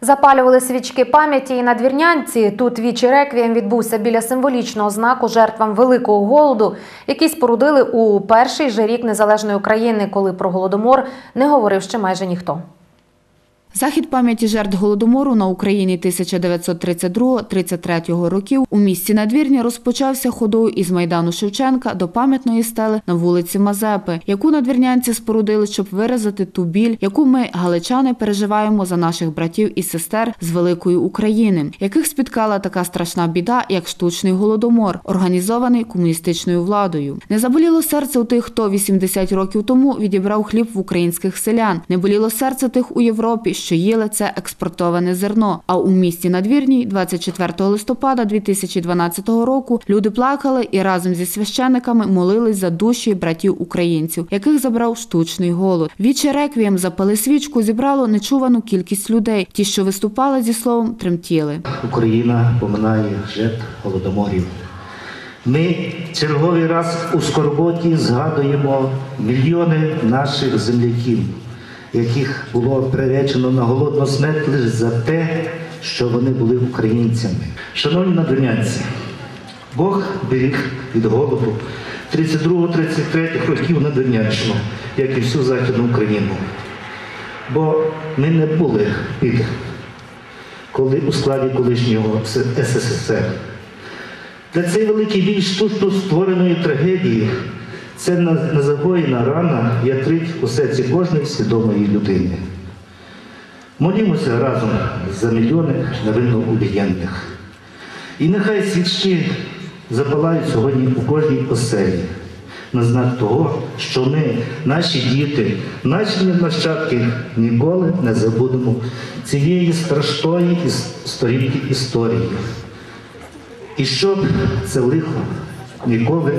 Запалювали свічки пам'яті і на двірнянці. Тут вічі реквієм відбувся біля символічного знаку жертвам великого голоду, який спорудили у перший же рік незалежної України, коли про голодомор не говорив ще майже ніхто. Захід пам'яті жертв голодомору на Україні 1932-33 років у місті Надвірні розпочався ходою із майдану Шевченка до пам'ятної стели на вулиці Мазепи, яку надвірнянці спорудили, щоб виразити ту біль, яку ми, галичани, переживаємо за наших братів і сестер з великої України, яких спіткала така страшна біда, як штучний голодомор, організований комуністичною владою. Не заболіло серце у тих, хто 80 років тому відібрав хліб в українських селян. Не боліло серце тих у Європі, що їли це експортоване зерно. А у місті Надвірній 24 листопада 2012 року люди плакали і разом зі священиками молились за душі братів українців, яких забрав штучний голод. Віче реквієм запали свічку зібрало нечувану кількість людей. Ті, що виступали зі словом, тремтіли. Україна поминає жертв голодоморів. Ми черговий раз у скорботі згадуємо мільйони наших земляків, яких було приречено на голодну смерть лише за те, що вони були українцями. Шановні надвірнянці, Бог беріг від голоду 32-33 років на Доняччину, як і всю Західну Україну. Бо ми не були під коли у складі колишнього СССР. Для цей великий біль штучно створеної трагедії це незагоєна рана ятрить у серці кожної свідомої людини. Молімося разом за мільйони невинно убієнних. І нехай свічки запалають сьогодні у кожній оселі на знак того, що ми, наші діти, наші нащадки ніколи не забудемо цієї страшної сторінки історії. І щоб це лихо ніколи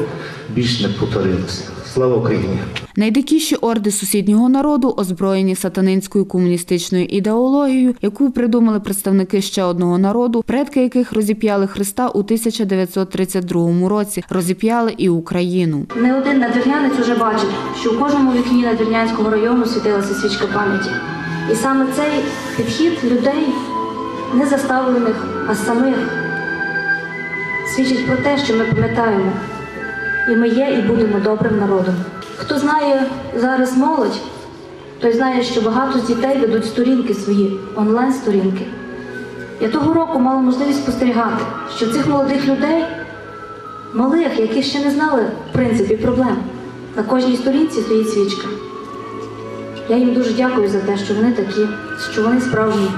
більш не повторилося. Слава Україні! Найдикіші орди сусіднього народу, озброєні сатанинською комуністичною ідеологією, яку придумали представники ще одного народу, предки яких розіп'яли Христа у 1932 році, розіп'яли і Україну. Не один надвірнянець уже бачив, що у кожному вікні надвірнянського району світилася свічка пам'яті. І саме цей підхід людей, не заставлених, а самих, свідчить про те, що ми пам'ятаємо, і ми є, і будемо добрим народом. Хто знає зараз молодь, той знає, що багато дітей ведуть сторінки свої, онлайн-сторінки. Я того року мала можливість спостерігати, що цих молодих людей малих, які ще не знали в принципі проблем. На кожній сторінці стоїть свічка. Я їм дуже дякую за те, що вони такі, що вони справжні.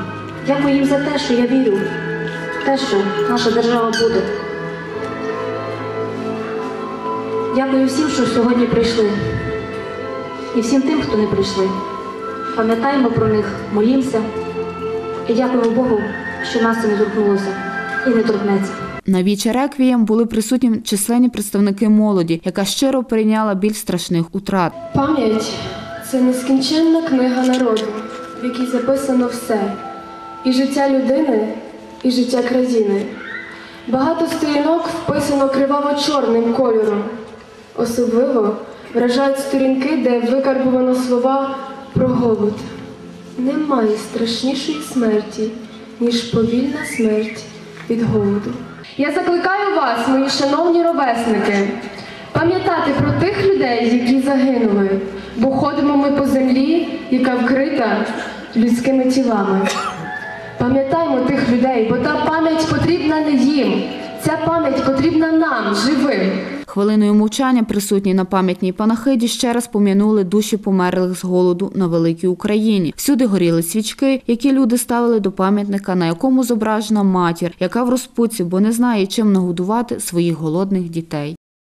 Дякую їм за те, що я вірю в те, що наша держава буде. Дякую всім, що сьогодні прийшли. І всім тим, хто не прийшли. Пам'ятаємо про них, молімося і дякуємо Богу, що нас це не торкнулося і не торкнеться. На віче реквієм були присутні численні представники молоді, яка щиро прийняла біль страшних утрат. Пам'ять це нескінченна книга народу, в якій записано все: і життя людини, і життя країни. Багато сторінок вписано криваво-чорним кольором. Особливо вражають сторінки, де викарбувано слова про голод. Немає страшнішої смерті, ніж повільна смерть від голоду. Я закликаю вас, мої шановні ровесники, пам'ятати про тих людей, які загинули, бо ходимо ми по землі, яка вкрита людськими тілами. Пам'ятаймо тих людей, бо та пам'ять потрібна не їм. Ця пам'ять потрібна нам, живим. Хвилиною мовчання присутні на пам'ятній панахиді ще раз пом'янули душі померлих з голоду на великій Україні. Всюди горіли свічки, які люди ставили до пам'ятника, на якому зображена матір, яка в розпуці, бо не знає, чим нагодувати своїх голодних дітей.